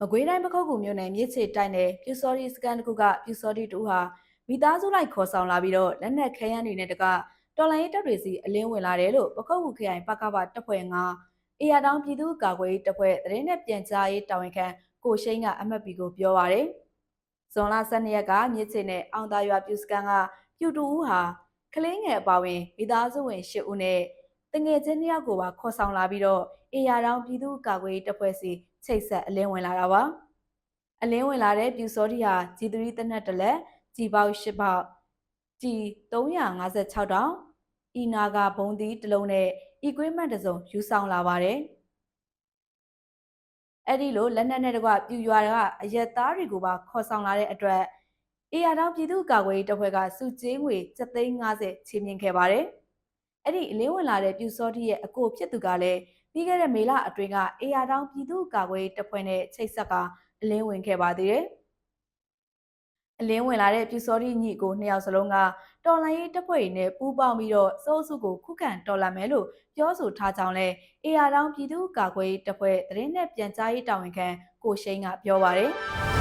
မကွေးတိုင်းပခုတ်ကူမြို့နယ်မြစ်ချေတိုက်နယ်ပြူစော်ဒီစကန်တစ်ခုကပြူစော်ဒီတူဟာမိသားစုလိုက်ခေါ်ဆောင်လာပြီးတော့လက်နက်ခဲယမ်းတွေနဲ့တကတော်လိုင်းတပ်တွေစီအလင်းဝင်လာတယ်လို့ပခုတ်ကူခရိုင်ပကပတပ်ဖွဲ့ငါအေရတောင်ပြည်သူ့ကာကွယ်ရေးတပ်ဖွဲ့သတင်းနဲ့ပြန်ကြားရေးတာဝန်ခံကိုရှိန်ကအမတ်ပီကိုပြောပါရယ်ဇွန်လ12ရက်ကမြစ်ချေနဲ့အောင်သာရွာပြူစကန်ကပြူတူဦးဟာကလေးငယ်အပါဝင်မိသားစုဝင်၈ဦးနဲ့ တငယ်ချင်းတစ်ယောက်ကိုပါခေါ်ဆောင်လာပြီးတော့အေရတောင်ပြည်သူ့ကာကွယ်ရေးတပ်ဖွဲ့စီချိတ်ဆက်အလင်းဝင်လာတာပါအလင်းဝင်လာတဲ့ပြူစောတိဟာဂျီသရီတနက်တလက်ဂျီပေါက်၈ပေါက်ဂျီ356တောင်အီနာဂါဘုံသီးတစ်လုံးနဲ့ equipment တစ်စုံယူဆောင်လာပါတယ်အဲ့ဒီလိုလက်နက်နဲ့တကွပြူရွာကအရက်သားတွေကိုပါခေါ်ဆောင်လာတဲ့အတွက်အေရတောင်ပြည်သူ့ကာကွယ်ရေးတပ်ဖွဲ့ကစုကျေးငွေ750ချေမြင့်ခဲ့ပါတယ် အဲ့ဒီအလင်းဝင်လာတဲ့ပြူစောတိရဲ့အကိုဖြစ်သူကလည်းပြီးခဲ့တဲ့မေလအတွင်းကအေယာတောင်ပြည်သူ့ကာကွယ်ရေးတပ်ဖွဲ့နဲ့ချိတ်ဆက်ကအလင်းဝင်ခဲ့ပါသေးတယ်။အလင်းဝင်လာတဲ့ပြူစောတိညီကိုနှစ်ယောက်စလုံးကတော်လိုင်းရေးတပ်ဖွဲ့တွေနဲ့ပူးပေါင်းပြီးတော့စိုးစုကိုခုခံတော်လှန်မယ်လို့ပြောဆိုထားကြောင်းလဲအေယာတောင်ပြည်သူ့ကာကွယ်ရေးတပ်ဖွဲ့သတင်းနဲ့ပြန်ကြားရေးတာဝန်ခံကိုရှိန်ကပြောပါရယ်။